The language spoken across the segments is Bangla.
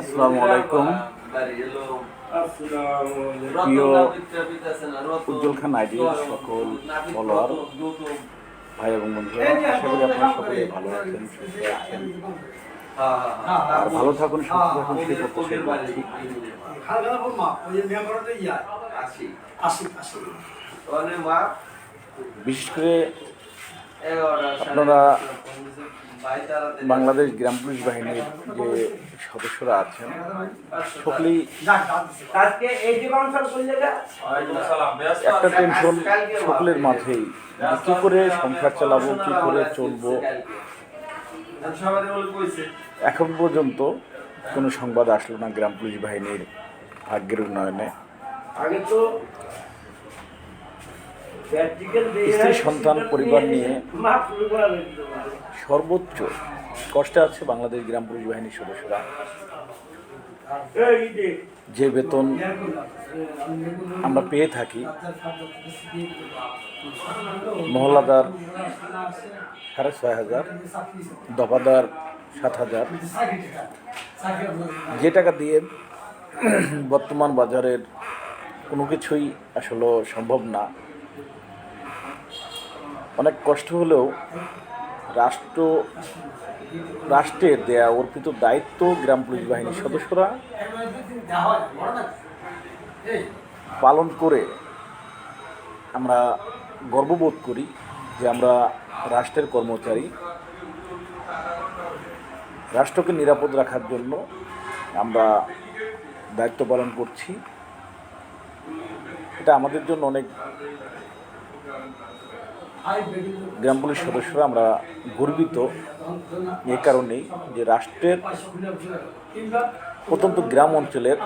আসসালামু আলাইকুম। বাড়ি এলো। আসসালামু আলাইকুম। প্রিয় রতন নাপিত আছে না রতন? উজ্জ্বল খান আইডির সকল ফলোয়ার ভাই এবং বন্ধুরা আশা করি আপনারা সকলে ভালো আছেন সুস্থ আছেন। আর ভালো থাকুন সুস্থ থাকুন সেই প্রত্যাশাই করছি খালগালা বল মা ওই যে মেয়ে করতে আসি। আসি আসি। ওনে মা বিশেষ করে আপনারা বাংলাদেশ গ্রাম পুলিশ বাহিনীর যে সদস্যরা আছেন সকলেই একটা টেনশন সকলের মাঝেই। যে কি করে সংসার চালাবো কি করে চলবো? সবাই বলে কইছে এখন পর্যন্ত কোনো সংবাদ আসলো না গ্রাম পুলিশ বাহিনীর ভাগ্যের উন্নয়নে। আগে তো স্ত্রী, সন্তান, পরিবার নিয়ে সর্বোচ্চ কষ্টে আছে বাংলাদেশ গ্রাম পুলিশ বাহিনীর সদস্যরা। যে যে বেতন আমরা পেয়ে থাকি, মহল্লাদার সাড়ে ছয় হাজার, দফাদার সাত হাজার। যে টাকা দিয়ে বর্তমান বাজারের কোনো কিছুই আসলে সম্ভব না। অনেক কষ্ট হলেও রাষ্ট্র রাষ্ট্রের দেয়া অর্পিত দায়িত্ব গ্রাম পুলিশ বাহিনীর সদস্যরা পালন করে আমরা গর্ববোধ করি যে আমরা রাষ্ট্রের কর্মচারী। রাষ্ট্রকে নিরাপদ রাখার জন্য আমরা দায়িত্ব পালন করছি। এটা আমাদের জন্য অনেক গ্রাম পুলিশ সদস্যরা আমরা গর্বিত এ কারণেই যে রাষ্ট্রের অত্যন্ত গ্রাম অঞ্চলের।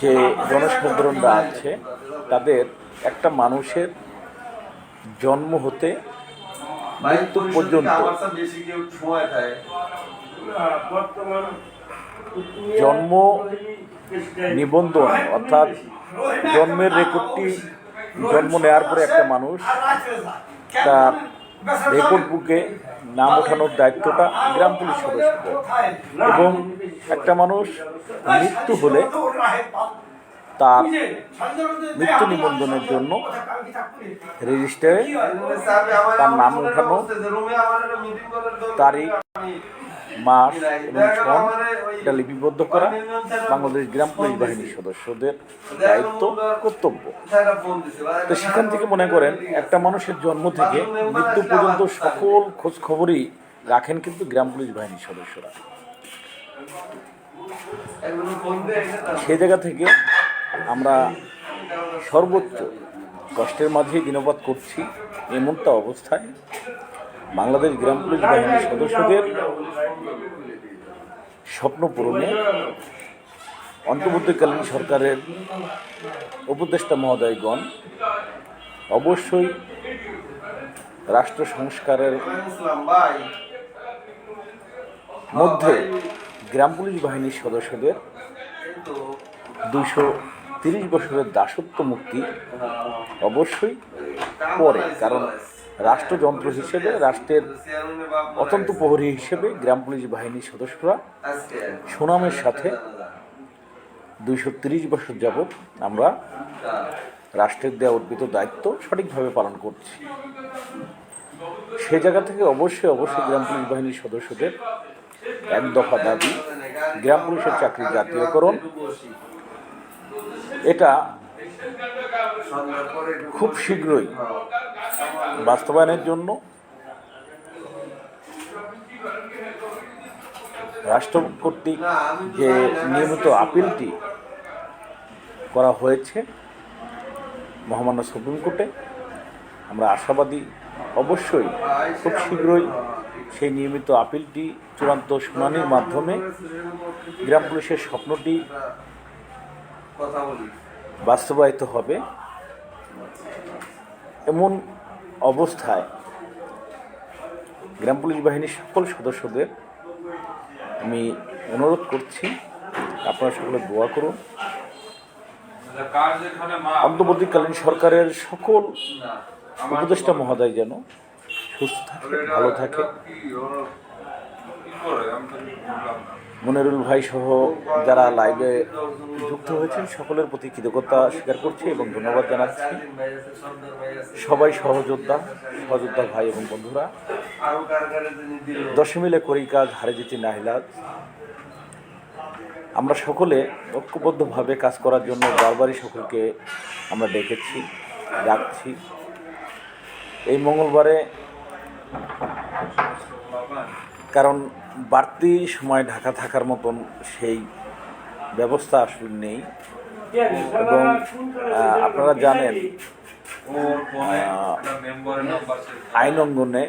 যে জনসাধারণরা আছে, তাদের একটা মানুষের জন্ম হতে মৃত্যু পর্যন্ত জন্ম নিবন্ধন, অর্থাৎ জন্মের রেকর্ডটি জন্ম নেওয়ার পরে একটা মানুষ তার রেকর্ড বুকে নাম ওঠানোর দায়িত্বটা গ্রাম পুলিশ সদস্যদের। এবং একটা মানুষ মৃত্যু হলে তার মৃত্যু নিবন্ধনের জন্য রেজিস্টারে তার নাম ওঠানো, তারিখ, মাস এবং সন এটা লিপিবদ্ধ করা বাংলাদেশ গ্রাম পুলিশ বাহিনীর সদস্যদের দায়িত্ব, কর্তব্য। তো সেখান থেকে মনে করেন, একটা মানুষের জন্ম থেকে মৃত্যু পর্যন্ত সকল খোঁজ খবরই রাখেন কিন্তু গ্রাম পুলিশ বাহিনীর সদস্যরা। সেই জায়গা থেকে আমরা সর্বোচ্চ কষ্টের মাঝেই দিনপাত করছি, এমনটা অবস্থায় বাংলাদেশ গ্রাম পুলিশ বাহিনীর সদস্যদের স্বপ্ন পূরণে অন্তর্বর্তীকালীন সরকারের উপদেষ্টা মহোদয়গণ অবশ্যই রাষ্ট্র সংস্কারের মধ্যে গ্রাম পুলিশ বাহিনীর সদস্যদের দুশো তিরিশ বছরের দাসত্ব মুক্তি অবশ্যই পরে, কারণ রাষ্ট্রযন্ত্র হিসেবে, রাষ্ট্রের অত্যন্ত প্রহরী হিসেবে গ্রাম পুলিশ বাহিনীর সদস্যরা সুনামের সাথে দুইশো তিরিশ বছর যাবৎ আমরা রাষ্ট্রের দেওয়া অর্পিত দায়িত্ব সঠিকভাবে পালন করছি। সে জায়গা থেকে অবশ্যই অবশ্যই গ্রাম পুলিশ বাহিনীর সদস্যদের এক দফা দাবি, গ্রাম পুলিশের চাকরির জাতীয়করণ। এটা খুব শীঘ্রই বাস্তবায়নের জন্য রাষ্ট্র কর্তৃক যে নিয়মিত আপিলটি করা হয়েছে মহামান্য সুপ্রিম কোর্টে আমরা আশাবাদী অবশ্যই খুব শীঘ্রই সেই নিয়মিত আপিলটি চূড়ান্ত শুনানির মাধ্যমে গ্রাম পুলিশের স্বপ্নটি বাস্তবায়িত হবে। এমন অবস্থায় গ্রাম পুলিশ বাহিনীর সকল সদস্যদের আমি অনুরোধ করছি, আপনারা সকলে দোয়া করুন। অন্তর্বর্তীকালীন সরকারের সকল উপদেষ্টা মহোদয় যেন সুস্থ থাকে ভালো থাকে মনিরুল ভাই সহ যারা লাইভে যুক্ত হয়েছেন, সকলের প্রতি কৃতজ্ঞতা স্বীকার করছি এবং ধন্যবাদ জানাচ্ছি। সবাই সহযোদ্ধা সহযোদ্ধা ভাই এবং বন্ধুরা। আরও কার কারে জানি দিল দশে মিলে করি কাজ, হারে যেতে নাহিলাজ আমরা সকলে ঐক্যবদ্ধভাবে কাজ করার জন্য বারবারই সকলকে আমরা ডেকেছি, ডাকছি। এই মঙ্গলবারে কারণ বাড়তি সময় ঢাকা থাকার মতন সেই ব্যবস্থা আসলে নেই। এবং আপনারা জানেন আইন অঙ্গনে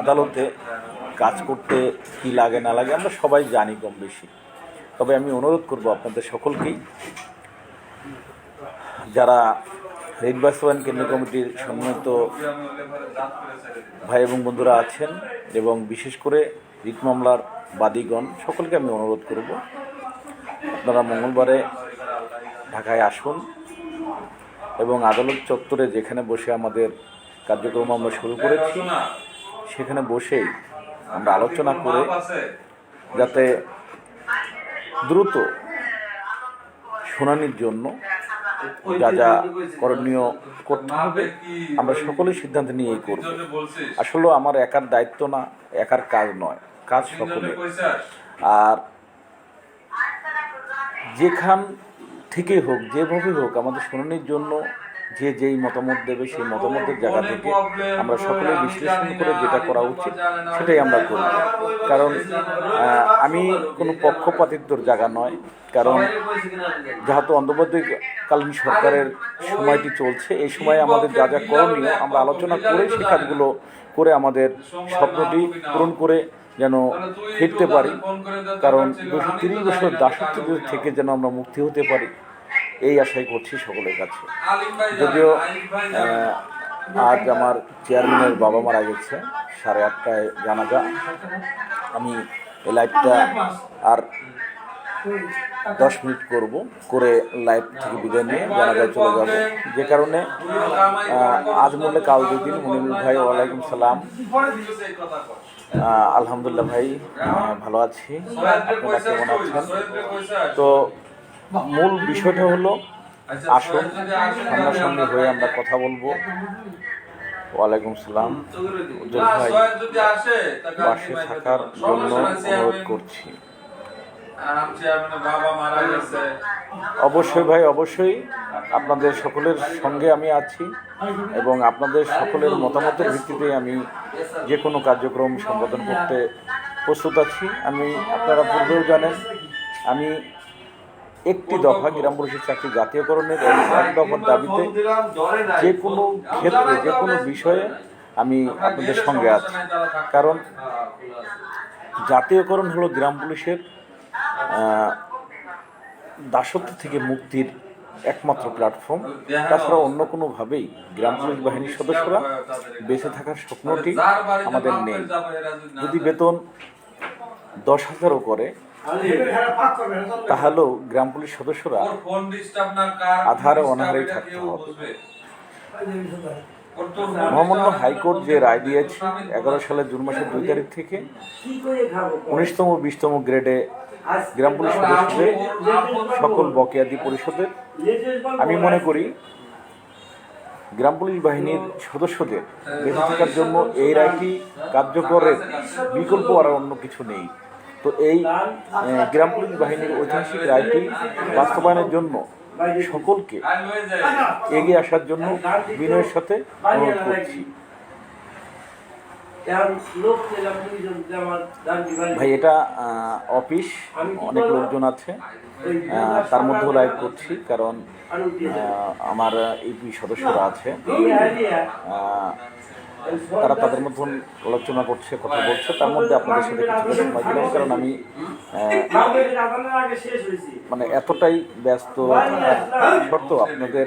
আদালতে কাজ করতে কি লাগে না লাগে আমরা সবাই জানি কম বেশি। তবে আমি অনুরোধ করব আপনাদের সকলকেই, যারা রেড বাস্তবায়ন কেন্দ্রীয় কমিটির দিলাম ভাই এবং বন্ধুরা আছেন এবং বিশেষ করে রিট মামলার বাদীগণ সকলকে আমি অনুরোধ করব, আপনারা মঙ্গলবারে ঢাকায় আসুন এবং আদালত চত্বরে যেখানে বসে আমাদের কার্যক্রম আমরা শুরু করেছি, সেখানে বসেই আমরা আলোচনা করে যাতে দ্রুত শুনানির জন্য যা যা করণীয় করতে হবে, আমরা সকলেই সিদ্ধান্ত নিয়েই করব। আসলে আমার একার দায়িত্ব না, একার কাজ নয়। কাজ সকলে আর। যেখান থেকে হোক যেভাবে হোক আমাদের শুনানির জন্য যে যেই মতামত দেবে সেই মতামতের জায়গা থেকে আমরা সকলে বিশ্লেষণ করে যেটা করা উচিত সেটাই আমরা করি। কারণ আমি কোনো পক্ষপাতিত্বর জায়গা নয় কারণ যেহেতু অন্তর্বর্তীকালীন সরকারের সময়টি চলছে এই সময়ে আমাদের যা যা করণীয় আমরা আলোচনা করে সেই কাজগুলো করে আমাদের স্বপ্নটি পূরণ করে যেন ফিরতে পারি। কারণ দুশো তিরিশ বছর দাসত্ব থেকে যেন আমরা মুক্তি হতে পারি এই আশাই করছি সকলের কাছে। যদিও আজ আমার চেয়ারম্যানের বাবা মারা গেছে সাড়ে আটটায় জানাজা আমি এই লাইভটা আর দশ মিনিট করব করে লাইভ থেকে বিদায় নিয়ে জানাজায় চলে যাব। যে কারণে আজ মূল্যে কাল দুই দিন মনিরুল ভাই ওয়ালাইকুম সালাম। আলহামদুলিল্লাহ ভাই ভালো আছি। আপনারা কেমন আছেন? তো মূল বিষয়টা হলো আসুন সামনাসামনি হয়ে আমরা কথা বলব। ওয়ালাইকুম সালাম। উজ্জ্বল ভাই পাশে থাকার জন্য অনুরোধ করছি আরাম চেয়ারম্যানের বাবা মারা গেছে অবশ্যই ভাই, অবশ্যই। আপনাদের সকলের সঙ্গে আমি আছি এবং আপনাদের সকলের মতামতের ভিত্তিতে আমি যে কোনো কার্যক্রম সম্পাদন করতে প্রস্তুত আছি। আমি, আপনারা পূর্বেও জানেন, আমি একটি দফা গ্রাম পরিষদ চাকরি জাতীয়করণের এক দফার দাবিতে যে কোনো ক্ষেত্রে, যে কোনো বিষয়ে আমি আপনাদের সঙ্গে আছি। কারণ জাতীয়করণ হলো গ্রাম পুলিশের দাসত্ব থেকে মুক্তির একমাত্র প্ল্যাটফর্ম তাছাড়া অন্য কোনোভাবেই গ্রাম পুলিশ বাহিনীর সদস্যরা বেঁচে থাকার স্বপ্নটি আমাদের নেই যদি বেতন দশ হাজারও করে, তাহলেও গ্রাম পুলিশ সদস্যরা আধারে অনাহারেই থাকতে হবে। মহামান্য হাইকোর্ট যে রায় দিয়েছে, এগারো সালের জুন মাসের দুই তারিখ থেকে উনিশতম, বিশতম গ্রেডে গ্রাম পুলিশ সদস্যদের সকল বকেয়াদি পরিষদের। আমি মনে করি গ্রাম পুলিশ বাহিনীর সদস্যদের বেঁচে থাকার জন্য এই রায়টি কার্যকরের বিকল্প আর অন্য কিছু নেই। তো এই গ্রাম পুলিশ বাহিনীর ঐতিহাসিক রায়টি বাস্তবায়নের জন্য সকলকে এগিয়ে আসার জন্য বিনয়ের সাথে অনুরোধ করছি। ভাই এটা অফিস অনেক লোকজন আছে। তার মধ্যেও লাইভ করছি কারণ আমার ইপি সদস্যরা আছে। তারা তাদের মতন আলোচনা করছে, কথা বলছে, তার মধ্যে আপনাদের সাথে কিছুটা সময় দিলাম কারণ আমি মানে এতটাই ব্যস্ত সত্ত্বেও আপনাদের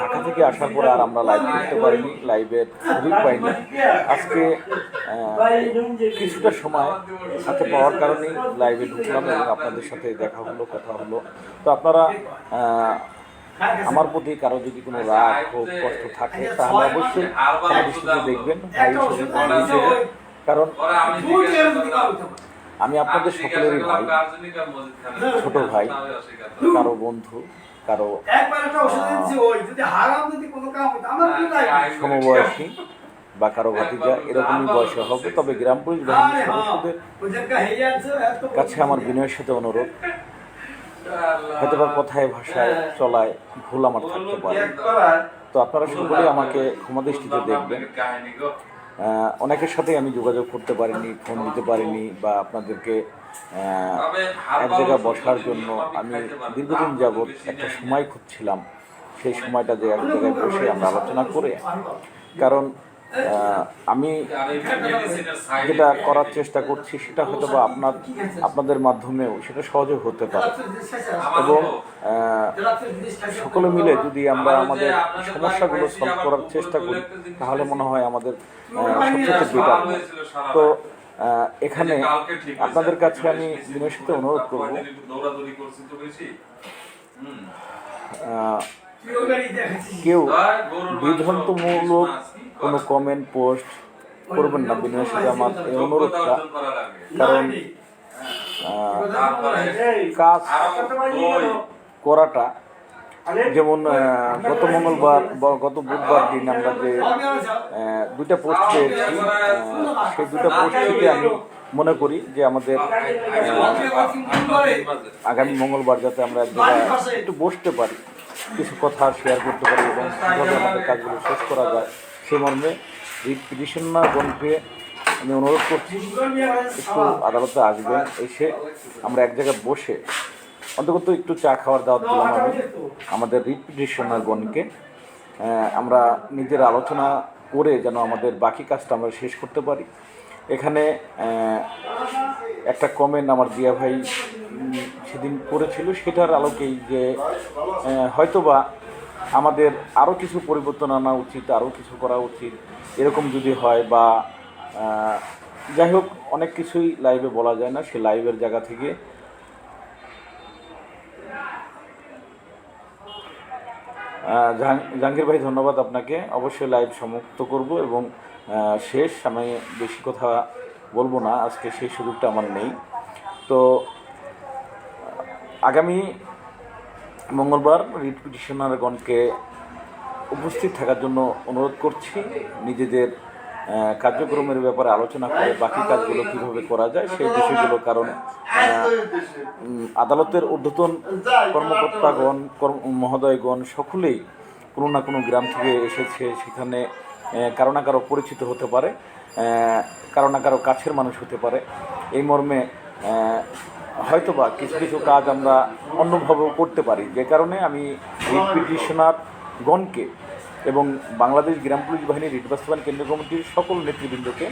ঢাকা থেকে আসার পরে আর আমরা লাইভ করতে পারিনি লাইভের সুযোগ পাইনি। আজকে কিছুটা সময় সাথে পাওয়ার কারণেই লাইভে ঢুকলাম এবং আপনাদের সাথে দেখা হলো, কথা হলো। তো আপনারা আমার প্রতি কারও যদি কোনো রাগ ক্ষোভ কষ্ট থাকে তাহলে অবশ্যই দৃষ্টিতে দেখবেন। কারণ আমি আপনাদের সকলেরই ভাই। ছোট ভাই। করে। বন্ধু কারও একবার একটা ওষুধ দিচ্ছি ওই যদি হারাম যদি কোনো কাম হতো আমার কি লাগে সমবয়সী বা কারও ভাতিজা এরকমই বয়সে হবে তবে গ্রাম পুলিশ বাহিনীর সদস্যদের হেয়ে কাছে আমার বিনয়ের সাথে অনুরোধ। হয়তো বা কথায় ভাষায় চলায় ভুল আমার থাকতে পারে। তো আপনারা সকলেই আমাকে ক্ষমা দৃষ্টিতে দেখবেন। অনেকের সাথে আমি যোগাযোগ করতে পারিনি ফোন দিতে পারিনি বা আপনাদেরকে এক জায়গায় বসার জন্য আমি দীর্ঘদিন যাবৎ একটা সময় খুঁজছিলাম। সেই সময়টা যে এক জায়গায় বসে আমরা আলোচনা করে কারণ আমি যেটা করার চেষ্টা করছি সেটা হয়তো বা আপনার, আপনাদের মাধ্যমেও, সেটা সহজে হতে পারে। এবং সকলে মিলে যদি আমরা আমাদের সমস্যাগুলো সলভ করার চেষ্টা করি, তাহলে মনে হয় আমাদের তো এখানে আপনাদের কাছে আমি দিনের সাথে অনুরোধ করব। কেউ বিভ্রান্তমূলক কোনো কমেন্ট পোস্ট করবেন না বিনয়ের সাথে আমার এই অনুরোধটা। কারণ কাজ করাটা যেমন গত মঙ্গলবার বা গত বুধবার দিন আমরা যে দুইটা পোস্ট পেয়েছি সেই দুটা পোস্ট থেকে আমি মনে করি যে আমাদের আগামী মঙ্গলবার যাতে আমরা এক জায়গায় একটু বসতে পারি কিছু কথা শেয়ার করতে পারি এবং কীভাবে আমাদের কাজগুলো শেষ করা যায়। সে মর্মে রিট পিটিশনারগণকে আমি অনুরোধ করছি একটু আদালতে আসবেন এসে আমরা এক জায়গায় বসে অন্তত একটু চা খাওয়ার দাওয়াত দিলাম আমি আমাদের রিট পিটিশনারগণকে আহ, আমরা নিজের আলোচনা করে যেন আমাদের বাকি কাজটা আমরা শেষ করতে পারি। এখানে একটা কমেন্ট আমার দিয়া ভাই সেদিন করেছিল সেটার আলোকেই যে হয়তোবা আমাদের আরও কিছু পরিবর্তন আনা উচিত আরও কিছু করা উচিত। এরকম যদি হয় বা যাই হোক, অনেক কিছুই লাইভে বলা যায় না, সে লাইভের জায়গা থেকে। জাহাঙ্গীর ভাই, ধন্যবাদ আপনাকে। অবশ্যই লাইভ সমাপ্ত করব এবং শেষ, আমি বেশি কথা বলব না, আজকে সেই সুযোগটা আমার নেই। তো, আগামী মঙ্গলবার রিট পিটিশনারগণকে উপস্থিত থাকার জন্য অনুরোধ করছি। নিজেদের কার্যক্রমের ব্যাপারে আলোচনা করে বাকি কাজগুলো কীভাবে করা যায় সেই বিষয়গুলো কারণ আদালতের ঊর্ধ্বতন কর্মকর্তাগণ, কর্ম, মহোদয়গণ সকলেই কোনো না কোনো গ্রাম থেকে এসেছে। সেখানে কারও না কারও পরিচিত হতে পারে কারও না কারও কাছের মানুষ হতে পারে। এই মর্মে হয়তোবা কিছু কিছু কাজ আমরা অন্যভাবেও করতে পারি। যে কারণে আমি রিট পিটিশনার গণকে এবং বাংলাদেশ গ্রাম পুলিশ বাহিনীর রিট বাস্তবায়ন কেন্দ্রীয় কমিটির সকল নেতৃবৃন্দকে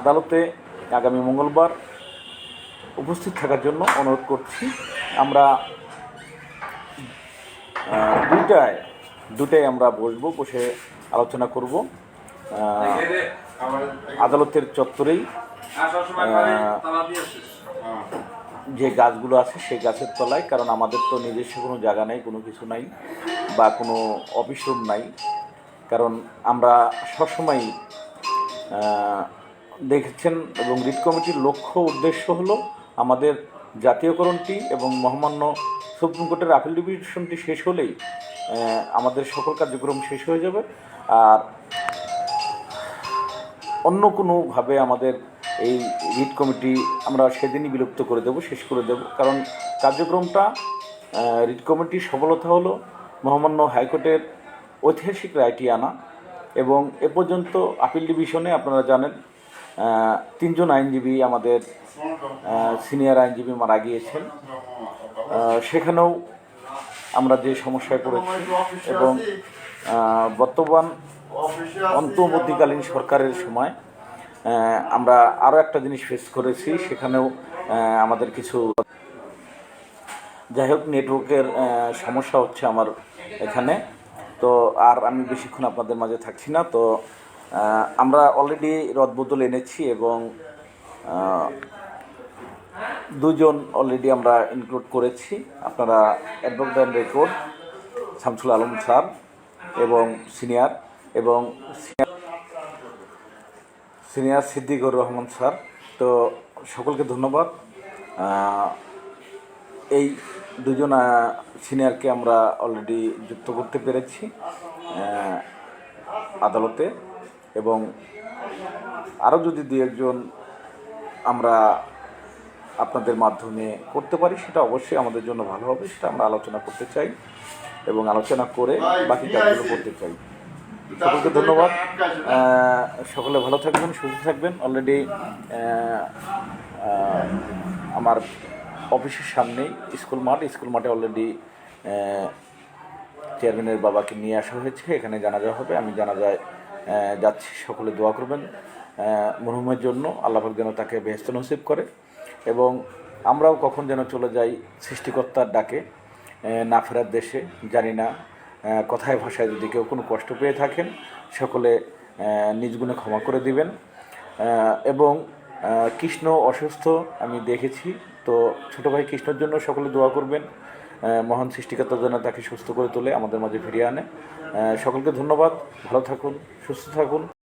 আদালতে আগামী মঙ্গলবার উপস্থিত থাকার জন্য অনুরোধ করছি। আমরা দুইটায় দুটায় আমরা বসবো, বসে আলোচনা করব। আদালতের চত্বরেই দিয়েছিস যে গাছগুলো আছে সেই গাছের তলায় কারণ আমাদের তো নিজস্ব কোনো জায়গা নেই কোনো কিছু নাই বা কোনো অফিস রুম নাই। কারণ আমরা সবসময় দেখেছেন এবং রিট কমিটির লক্ষ্য উদ্দেশ্য হলো আমাদের জাতীয়করণটি এবং মহামান্য সুপ্রিম কোর্টের আপিল ডিভিশনটি শেষ হলেই আমাদের সকল কার্যক্রম শেষ হয়ে যাবে। আর অন্য কোনোভাবে আমাদের এই রিট কমিটি আমরা সেদিনই বিলুপ্ত করে দেব, শেষ করে দেব। কারণ কার্যক্রমটা রিট কমিটির সফলতা হলো মহামান্য হাইকোর্টের ঐতিহাসিক রায়টি আনা এবং এ পর্যন্ত আপিল ডিভিশনে আপনারা জানেন তিনজন আইনজীবী আমাদের সিনিয়র আইনজীবী মারা গিয়েছেন। সেখানেও আমরা যে সমস্যায় পড়েছি এবং বর্তমান অন্তর্বর্তীকালীন সরকারের সময় আমরা আরও একটা জিনিস ফেস করেছি, সেখানেও আমাদের কিছু যাই হোক নেটওয়ার্কের সমস্যা হচ্ছে আমার এখানে। তো আর আমি বেশিক্ষণ আপনাদের মাঝে থাকছি না। তো আমরা অলরেডি রদবদল এনেছি এবং দুজন অলরেডি আমরা ইনক্লুড করেছি। আপনারা advocate record Shamsul Alam sir এবং সিনিয়র এবং সিনিয়র সিদ্দিকুর রহমান স্যার। তো সকলকে ধন্যবাদ। এই দুজন সিনিয়রকে আমরা অলরেডি যুক্ত করতে পেরেছি আদালতে। এবং আরও যদি দু একজন আমরা আপনাদের মাধ্যমে করতে পারি, সেটা অবশ্যই আমাদের জন্য ভালো হবে, সেটা আমরা আলোচনা করতে চাই। এবং আলোচনা করে বাকি কাজগুলো করতে চাই। সকলকে ধন্যবাদ। সকলে ভালো থাকবেন সুস্থ থাকবেন। অলরেডি আমার অফিসের সামনেই স্কুল মাঠ। স্কুল মাঠে অলরেডি চেয়ারম্যানের বাবাকে নিয়ে আসা হয়েছে। এখানে জানাজা হবে। আমি জানাজায় যাচ্ছি। সকলে দোয়া করবেন মরহুমের জন্য। আল্লাহ যেন তাকে বেহস্ত নসিব করে। এবং আমরাও কখন যেন চলে যাই সৃষ্টিকর্তার ডাকে না ফেরার দেশে জানি না। কথায় ভাষায় যদি কেউ কোনো কষ্ট পেয়ে থাকেন, সকলে নিজগুণে ক্ষমা করে দিবেন। এবং কৃষ্ণ অসুস্থ আমি দেখেছি, তো ছোটো ভাই কৃষ্ণর জন্য সকলে দোয়া করবেন। মহান সৃষ্টিকর্তার যেন তাকে সুস্থ করে তোলে, আমাদের মাঝে ফিরিয়ে আনে। সকলকে ধন্যবাদ। ভালো থাকুন, সুস্থ থাকুন।